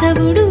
కేశవుడు